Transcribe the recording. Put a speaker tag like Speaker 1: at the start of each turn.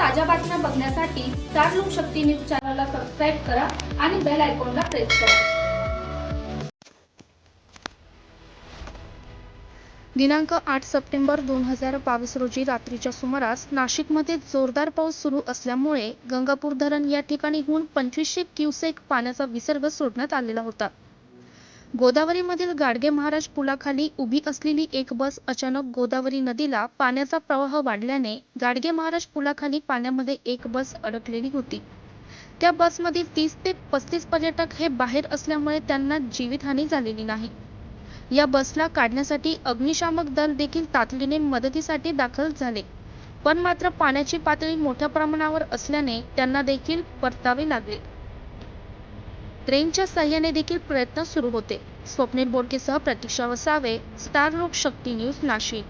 Speaker 1: ताज्या बातम्या बघण्यासाठी स्टार लोकशक्ती न्यूज चॅनलला सबस्क्राईब करा आणि बेल आयकॉनला प्रेस करा. दिनांक आठ सप्टेंबर दोन हजार बावीस रोजी रात्रीच्या सुमारास नाशिकमध्ये जोरदार पाऊस सुरू असल्यामुळे गंगापूर धरण या ठिकाणीहून पंचवीसशे क्युसेक पाण्याचा विसर्ग सोडण्यात आलेला होता. गोदावरीमधील गाडगे महाराज पुलाखाली उभी असलेली एक बस अचानक गोदावरी नदीला पाण्याचा प्रवाह वाढल्याने गाडगे महाराज पुलाखाली पाण्यामध्ये एक बस अडकलेली होती. त्या बसमधील तीस ते पस्तीस पर्यटक हे बाहेर असल्यामुळे त्यांना जीवितहानी झालेली नाही. या बसला काढण्यासाठी अग्निशामक दल देखील तातडीने मदतीसाठी दाखल झाले. पण मात्र पाण्याची पातळी मोठ्या प्रमाणावर असल्याने त्यांना देखील परतावे लागले. ट्रेनच्या सहाय्याने देखील प्रयत्न सुरू होते. स्वप्नील बोडकेसह प्रतीक्षा वसावे स्टार लोक शक्ती न्यूज नाशिक.